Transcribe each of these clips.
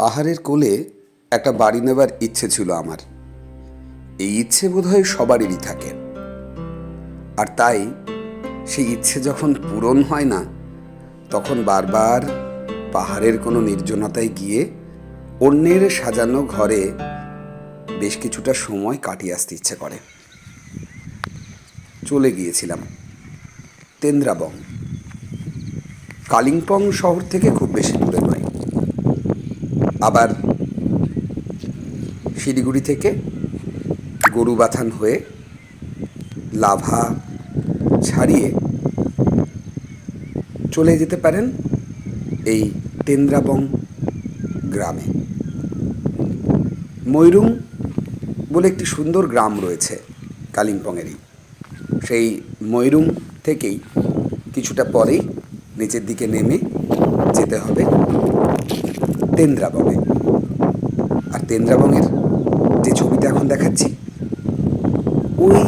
পাহাড়ের কোলে একটা বাড়ি নেবার ইচ্ছে ছিল আমার। এই ইচ্ছে বোধহয় সবারই থাকে। আর তাই সেই ইচ্ছে যখন পূরণ হয় না, তখন বারবার পাহাড়ের কোনো নির্জনতায় গিয়ে অন্যের সাজানো ঘরে বেশ কিছুটা সময় কাটিয়ে আসতে ইচ্ছে করে। চলে গিয়েছিলাম তেন্দ্রাবং। কালিম্পং শহর থেকে খুব বেশি আবার শিলিগুড়ি থেকে গরুবাথান হয়ে লাভা ছাড়িয়ে চলে যেতে পারেন এই তেন্দ্রাবং গ্রামে। ময়ূরুং বলে একটি সুন্দর গ্রাম রয়েছে কালিম্পংয়েরই। সেই ময়ূরুং থেকেই কিছুটা পরেই নিচের দিকে নেমে যেতে হবে। তেন্দ্রাবঙে আর তেন্দ্রাবঙের যে ছবিটা এখন দেখাচ্ছি, ওই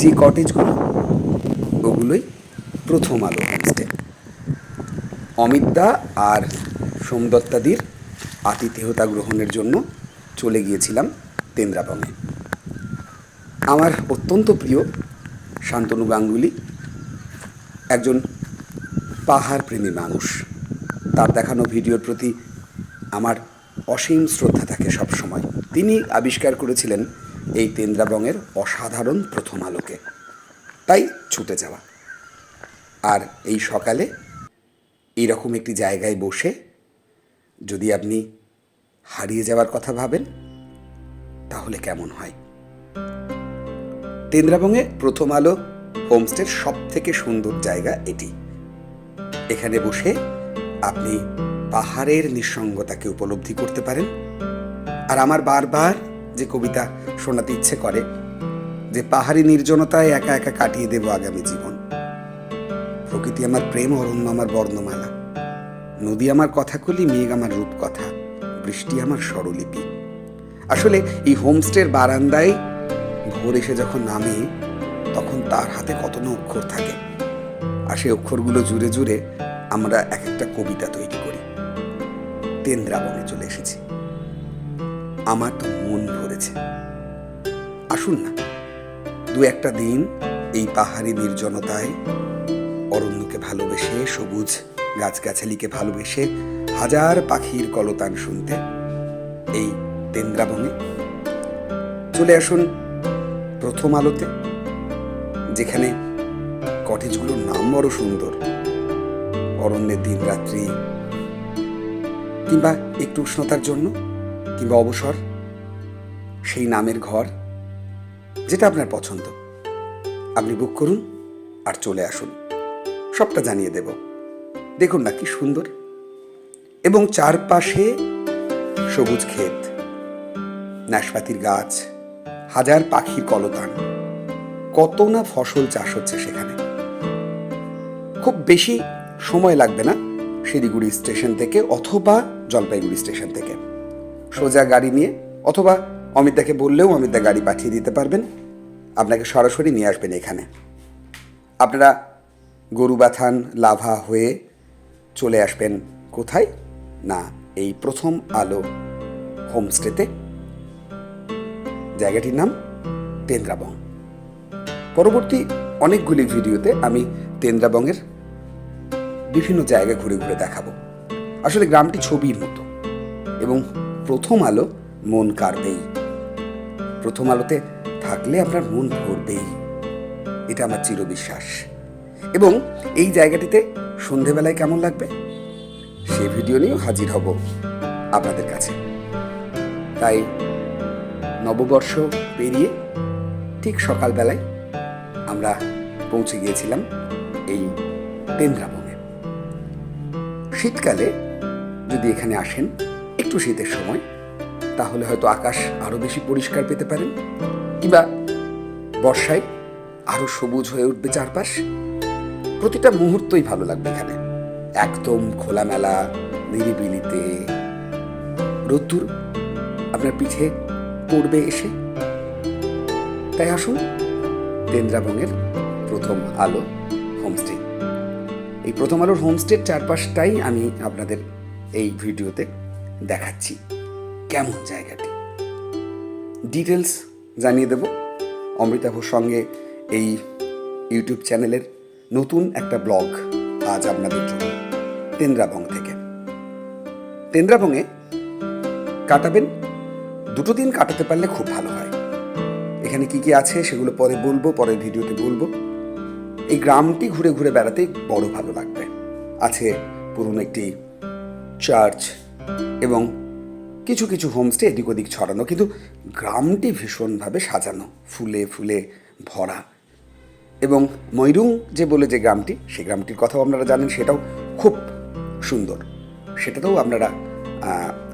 যে কটেজগুলো ওগুলোই প্রথম আলো হোমস্টে অমিতদা আর সোমদত্তাদির আতিথেয়তা গ্রহণের জন্য চলে গিয়েছিলাম তেন্দ্রাবঙে আমার অত্যন্ত প্রিয় শান্তনু গাঙ্গুলি একজন পাহাড় প্রেমী মানুষ। তার দেখানো ভিডিওর প্রতি আমার অসীম শ্রদ্ধা থাকে সবসময়। তিনি আবিষ্কার করেছিলেন এই তেন্দ্রাবঙের অসাধারণ প্রথম আলোকে। তাই ছুটে যাওয়া। আর এই সকালে এইরকম একটি জায়গায় বসে যদি আপনি হারিয়ে যাওয়ার কথা ভাবেন, তাহলে কেমন হয়? তেন্দ্রাবঙে প্রথম আলো হোমস্টের সব থেকে সুন্দর জায়গা এটি। এখানে বসে আপনি পাহাড়ের নিঃসঙ্গতাকে উপলব্ধি করতে পারেন। আর আমার বারবার যে কবিতা শোনাতে ইচ্ছে করে, যে পাহাড়ি নির্জনতায় একা একা কাটিয়ে দেব আগামী জীবন। প্রকৃতি আমার প্রেম, অরণ্য আমার বর্ণমালা। নদী আমার কথাকলি, মেঘ আমার রূপকথা, বৃষ্টি আমার স্বরলিপি। আসলে এই হোমস্টের বারান্দায় ভোর এসে যখন নামে, তখন তার হাতে কত না অক্ষর থাকে। আর সেই অক্ষরগুলো জুড়ে জুড়ে আমরা এক একটা কবিতা তৈরি তেন্দ্রাবনে চলে এসেছি। আমার তো মন ভরেছে। আসুন না, দু একটা দিন এই পাহাড়ি নির্জনতায় অরণ্যকে ভালোবেসে, সবুজ গাছগাছালিকে ভালোবেসে, হাজার পাখির কলতান শুনতে এই তেন্দ্রাবনে চলে আসুন প্রথম আলোতে, যেখানে কটেজগুলোর নাম বড় সুন্দর। অরণ্যের দিন রাত্রি কিংবা একটু উষ্ণতার জন্য, কিংবা অবসর, সেই নামের ঘর, যেটা আপনার পছন্দ। আপনি বুক করুন আর চলে আসুন। সবটা জানিয়ে দেব। দেখুন না কি সুন্দর। এবং চারপাশে সবুজ ক্ষেত, নাশপাতির গাছ, হাজার পাখির কলতান। কত না ফসল চাষ হচ্ছে সেখানে। খুব বেশি সময় লাগবে না শিলিগুড়ি স্টেশন থেকে অথবা জলপাইগুড়ি স্টেশন থেকে। সোজা গাড়ি নিয়ে অথবা অমিতদাকে বললেও অমিতদা গাড়ি পাঠিয়ে দিতে পারবেন। আপনাকে সরাসরি নিয়ে আসবেন এখানে। আপনারা গরুবাথান লাভা হয়ে চলে আসবেন কোথায়? না, এই প্রথম আলো হোমস্টেতে। জায়গাটির নাম তেন্দ্রাবং। পরবর্তী অনেকগুলি ভিডিওতে আমি তেন্দ্রাবংয়ের বিভিন্ন জায়গা ঘুরে ঘুরে দেখাবো। আসলে গ্রামটি ছবির মতো। এবং প্রথম আলো মন কাড়বেই প্রথম আলোতে থাকলে আপনার মন ভরবেই। এটা আমার চিরবিশ্বাস। এবং এই জায়গাটিতে সন্ধেবেলায় কেমন লাগবে? সে ভিডিও নিয়েও হাজির হব আপনাদের কাছে। তাই নববর্ষ পেরিয়ে ঠিক সকালবেলায় আমরা পৌঁছে গিয়েছিলাম এই তেন্দ্রাবনে। শীতকালে যদি এখানে আসেন একটু শীতের সময়, তাহলে হয়তো আকাশ আরও বেশি পরিষ্কার পেতে পারেন। কিংবা বর্ষায় আরও সবুজ হয়ে উঠবে চারপাশ। প্রতিটা মুহূর্তই ভালো লাগবে এখানে। একদম খোলামেলা, নিরিবিলিতে। রোদ্দুর আপনার পিঠে পড়বে এসে। তাই আসুন তেন্দ্রাবঙের প্রথম আলো হোমস্টে। এই প্রথম আলোর হোমস্টের চারপাশটাই আমি আপনাদের এই ভিডিওতে দেখাচ্ছি কেমন জায়গাটি। ডিটেলস জানিয়ে দেব। অমৃতাভর সঙ্গে এই ইউটিউব চ্যানেলের নতুন একটা ব্লগ আজ আপনাদের জন্য তেন্দ্রাবং থেকে। তেন্দ্রাবংয়ে কাটাবেন, দুটো দিন কাটাতে পারলে খুব ভালো হয়। এখানে কি কি আছে সেগুলো পরে বলব, পরের ভিডিওতে বলব। এই গ্রামটি ঘুরে ঘুরে বেড়াতে বড় ভালো লাগবে। আছে পুরনো একটি চার্চ এবং কিছু কিছু হোমস্টে এদিক ওদিক ছড়ানো, কিন্তু গ্রামটি ভীষণভাবে সাজানো, ফুলে ফুলে ভরা। এবং ময়রুং যে বলে যে গ্রামটি সেই গ্রামটির কথাও আপনারা জানেন, সেটাও খুব সুন্দর। সেটাতেও আপনারা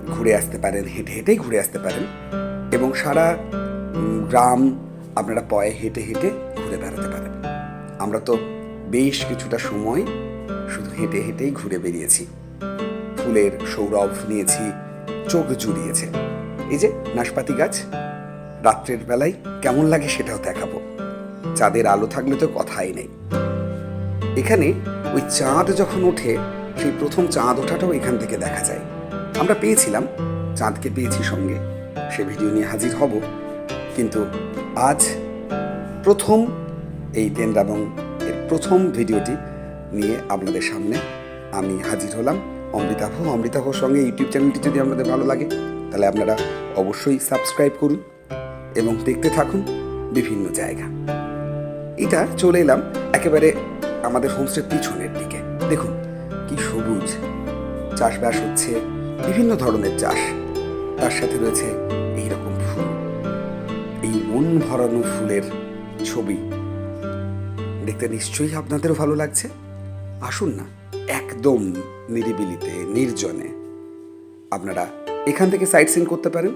ঘুরে আসতে পারেন, হেঁটে হেঁটেই ঘুরে আসতে পারেন। এবং সারা গ্রাম আপনারা পয়ে হেঁটে হেঁটে ঘুরে বেড়াতে পারেন। আমরা তো বেশ কিছুটা সময় শুধু হেঁটে হেঁটেই ঘুরে বেরিয়েছি। ফুলের সৌরভ নিয়েছি, চোখ জুড়িয়েছে। এই যে নাশপাতি গাছ, রাত্রের বেলায় কেমন লাগে সেটাও দেখাবো। চাঁদের আলো থাকলে তো কথাই নেই। এখানে ওই চাঁদ যখন ওঠে, সেই প্রথম চাঁদ ওঠাটাও এখান থেকে দেখা যায়। আমরা পেয়েছিলাম, চাঁদকে পেয়েছি সঙ্গে। সে ভিডিও নিয়ে হাজির হব। কিন্তু আজ প্রথম এই তেন্দ্রাবং এর প্রথম ভিডিওটি নিয়ে আপনাদের সামনে আমি হাজির হলাম। অমৃতাভ অমৃতাভর সঙ্গে ইউটিউব চ্যানেলটি যদি আপনাদের ভালো লাগে, তাহলে আপনারা অবশ্যই সাবস্ক্রাইব করুন এবং দেখতে থাকুন বিভিন্ন জায়গা। এটা চলে এলাম একেবারে আমাদের হোমস্টের পিছনের দিকে। দেখুন, কি সবুজ। চাষবাস হচ্ছে, বিভিন্ন ধরনের চাষ। তার সাথে রয়েছে এই রকম ফুল। এই মন ভরানো ফুলের ছবি। দেখতে নিশ্চয়ই আপনাদেরও ভালো লাগছে। আসুন না। একদম নিরিবিলিতে, নির্জনে। আপনারা এখান থেকে সাইট সিন করতে পারেন,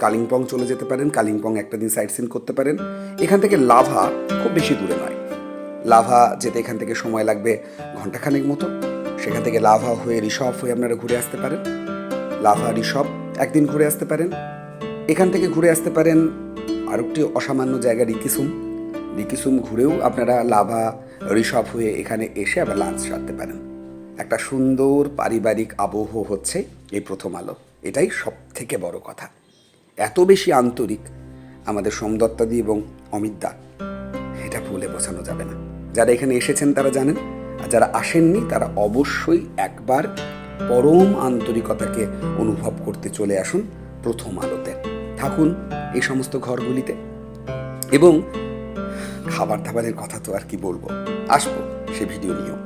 কালিম্পং চলে যেতে পারেন, কালিম্পং একটা দিন সাইট সিন করতে পারেন। এখান থেকে লাভা খুব বেশি দূরে নয়। লাভা যেতে এখান থেকে সময় লাগবে ঘন্টাখানেক মতো। সেখান থেকে লাভা হয়ে ঋষভ হয়ে আপনারা ঘুরে আসতে পারেন। লাভা ঋষভ একদিন ঘুরে আসতে পারেন। এখান থেকে ঘুরে আসতে পারেন আরেকটি অসামান্য জায়গা, রিকিসুম। রিকিসুম ঘুরেও আপনারা লাভা ঋষভ হয়ে এখানে এসে আবার লাঞ্চ সারতে পারেন। একটা সুন্দর পারিবারিক আবহ হচ্ছে এই প্রথম আলো। এটাই সব থেকে বড় কথা। এত বেশি আন্তরিক আমাদের সোমদত্তাদি এবং অমিতদা এটা বলে বোঝানো যাবে না। যারা এখানে এসেছেন তারা জানেন, আর যারা আসেননি তারা অবশ্যই একবার পরম আন্তরিকতাকে অনুভব করতে চলে আসুন প্রথম আলোতে। থাকুন এই সমস্ত ঘরগুলিতে। এবং খাবার দাবারের কথা তো আর কি বলব। আসব সে ভিডিও নিয়েও।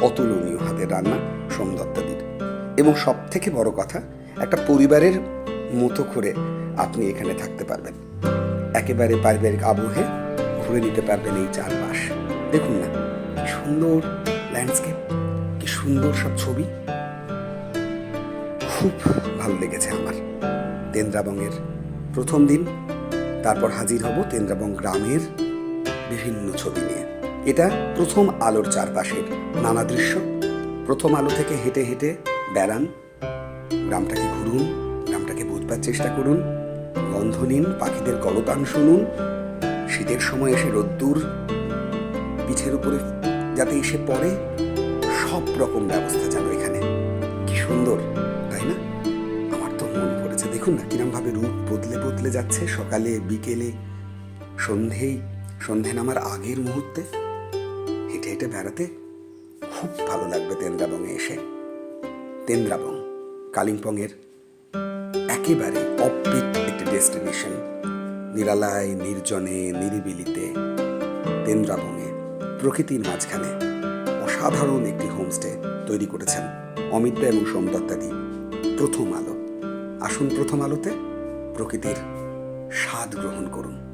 অতুলনীয় হাতের রান্না সোমদত্তাদির এবং সব থেকে বড় কথা, একটা পরিবারের মতো করে আপনি এখানে থাকতে পারবেন। একেবারে পারিবারিক আবহে ঘুরে নিতে পারবেন এই চারপাশ। দেখুন না, কি সুন্দর ল্যান্ডস্কেপ কি সুন্দর সব ছবি। খুব ভালো লেগেছে আমার। তেন্দ্রাবংয়ের প্রথম দিন, তারপর হাজির হব তেন্দ্রাবং গ্রামের বিভিন্ন ছবি নিয়ে। এটা প্রথম আলোর চারপাশের নানা দৃশ্য। প্রথম আলো থেকে হেঁটে হেঁটে বেড়ান। গ্রামটাকে ঘুরুন, গ্রামটাকে বুঝবার চেষ্টা করুন। গন্ধ নিন, পাখিদের গলতান শুনুন। শীতের সময় এসে রোদ্দুর পিঠের উপরে যাতে এসে পড়ে। সব রকম ব্যবস্থা যেন এখানে। কি সুন্দর, তাই না? আমার তো মন পড়েছে। দেখুন না কিরম ভাবে রূপ বদলে বদলে যাচ্ছে। সকালে, বিকেলে, সন্ধেই, সন্ধে নামার আগের মুহূর্তে। হেঁটে বেড়াতে খুব ভালো লাগবে তেন্দ্রাবংয়ে এসে। তেন্দ্রাবং, কালিম্পংয়ের একেবারে অপিট একটি ডেস্টিনেশন নিরালায়, নির্জনে, নিরিবিলিতে তেন্দ্রাবংয়ে প্রকৃতির মাঝখানে অসাধারণ একটি হোমস্টে তৈরি করেছেন অমিত এবং সোমদত্তাদি প্রথম আলো। আসুন প্রথম আলোতে প্রকৃতির স্বাদ গ্রহণ করুন।